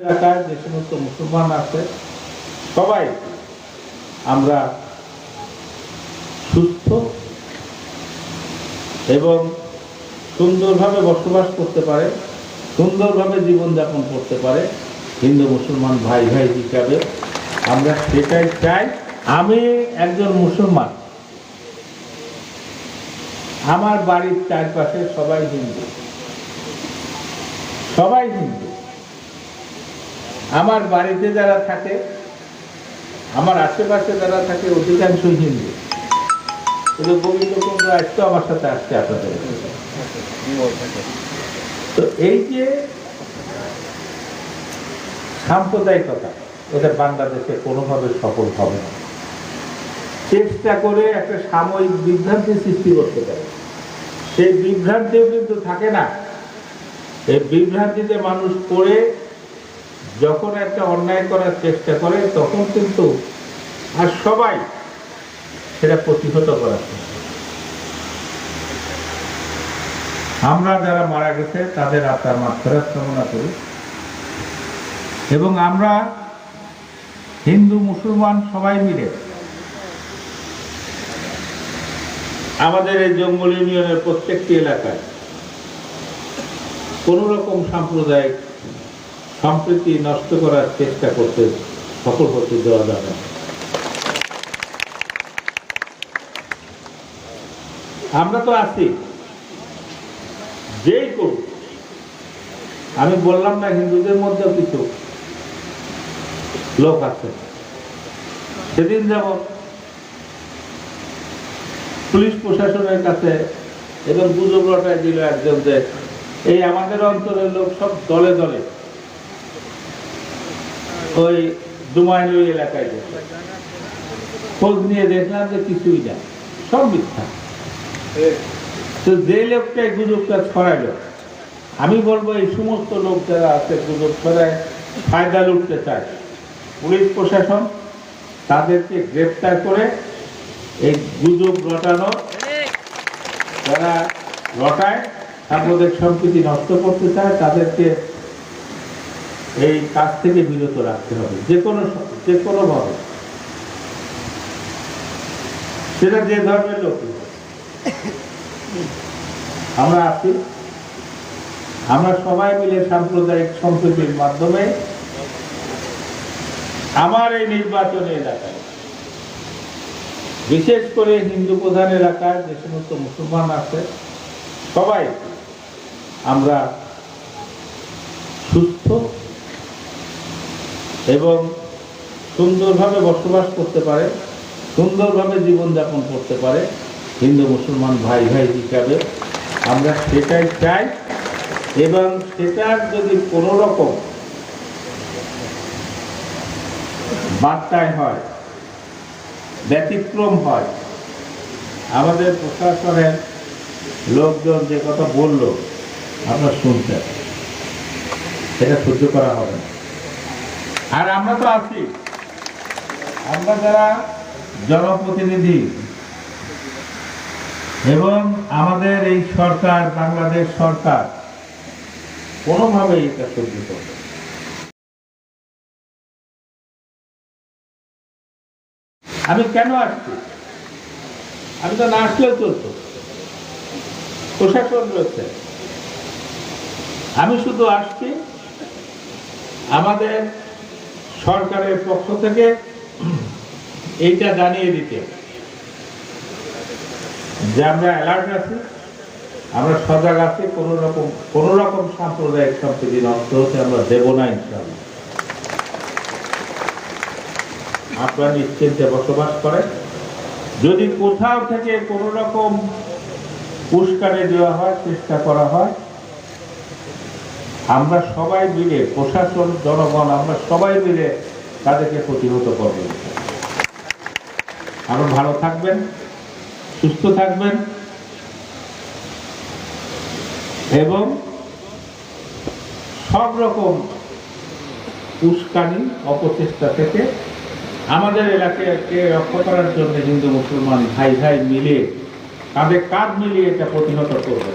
এলাকায় যে সমস্ত মুসলমান আছে, সবাই আমরা সুস্থ এবং সুন্দরভাবে বসবাস করতে পারে, সুন্দরভাবে জীবনযাপন করতে পারে হিন্দু মুসলমান ভাই ভাই হিসাবে। আমরা সেটাই চাই। আমি একজন মুসলমান। আমার বাড়ির চারপাশে সবাই হিন্দু। সবাই হিন্দু। আমার বাড়িতে যারা থাকে, আমার আশেপাশে যারা থাকে, অধিকাংশ হিন্দু। কিন্তু গোবিন্দকুণ্ড আজকে আমার সাথে আসছে আপনাদের। তো এই যে সাম্প্রদায়িকতা, এটা বাংলাদেশে কোনোভাবে সফল হবে না। চেষ্টা করে একটা সাময়িক বিভ্রান্তি সৃষ্টি করতে পারে। সেই বিভ্রান্তিও কিন্তু থাকে না। এই বিভ্রান্তিতে মানুষ পড়ে যখন একটা অন্যায় করার চেষ্টা করে, তখন কিন্তু আর সবাই সেটা প্রতিহত করার আমরা যারা মারা গেছে, তাদের আত্মার মাত্রার কামনা করি। এবং আমরা হিন্দু, মুসলমান সবাই মিলে আমাদের এই জঙ্গল ইউনিয়নের প্রত্যেকটি এলাকায় কোনো রকম সাম্প্রদায়িক সম্প্রীতি নষ্ট করার চেষ্টা করতে সফল হতে দেওয়া যাবে আমরা তো আছি। যেই করুক। আমি বললাম না, হিন্দুদের মধ্যেও কিছু লোক আছে। সেদিন যেমন পুলিশ প্রশাসনের কাছে এবং গুজব রটায় দিল একজন যে, এই আমাদের অঞ্চলের লোক সব দলে দলে ওই ডুমাইনুই এলাকায় গেছে খোঁজ নিয়ে দেখলাম যে কিছুই না। সব মিথ্যা। তো যে লোকটা এই গুজবটা ছড়াইল আমি বলব এই সমস্ত লোক যারা আছে গুজব ছড়ায়, ফায়দা লুটতে চায়। পুলিশ প্রশাসন তাদেরকে গ্রেপ্তার করে এই গুজব রটানো, যারা রটায়, সাম্প্রদায়িক সম্প্রীতি নষ্ট করতে চায়, তাদেরকে এই কাজ থেকে বিরত রাখতে হবে, যে কোনো যে কোনোভাবে সেটা যে ধর্মের লোক আমরা আছি। আমরা সবাই মিলে সাম্প্রদায়িক সম্প্রীতির মাধ্যমে আমার এই নির্বাচনী এলাকায়, বিশেষ করে হিন্দু প্রধান এলাকায় যে সমস্ত মুসলমান আছে, সবাই আমরা সুস্থ এবং সুন্দরভাবে বসবাস করতে পারে, সুন্দরভাবে জীবনযাপন করতে পারে। হিন্দু, মুসলমান ভাই ভাই হিসাবে আমরা সেটাই চাই এবং সেটার যদি কোনো রকম বার্তায় হয়, ব্যতিক্রম হয়, আমাদের প্রশাসনের লোকজন যে কথা বলল আমরা শুনতে সেটা সহ্য করা হবে না। আর আমরা তো আছি। আমরা যারা জনপ্রতিনিধি এবং আমাদের এই সরকার, বাংলাদেশ সরকার, কোনোভাবেই এটা সহ্য করবে আমি কেন আসছি? আমি তো না আসলেও চলতো। প্রশাসন রয়েছে। আমি শুধু আসছি আমাদের সরকারের পক্ষ থেকে এইটা জানিয়ে দিতে। যে আমরা অ্যালার্ট আছি, আমরা সজাগ আছি, কোনো রকম কোনো রকম সাম্প্রদায়িক সম্প্রীতি নষ্ট হতে আমরা দেব না ইনশাআল্লাহ। আপনারা নিশ্চিন্তে বসবাস করেন। যদি কোথাও থেকে কোনো রকম উস্কানি দেওয়া হয়, চেষ্টা করা হয় আমরা সবাই মিলে, প্রশাসন, জনগণ, আমরা সবাই মিলে তাদেরকে প্রতিহত করব। আরও ভালো থাকবেন, সুস্থ থাকবেন এবং সব রকম উস্কানি, অপচেষ্টা থেকে আমাদের এলাকাকে রক্ষা করার জন্য হিন্দু, মুসলমান ভাই ভাই মিলে কাঁধে কাঁধ মিলিয়ে এটা প্রতিহত করবে।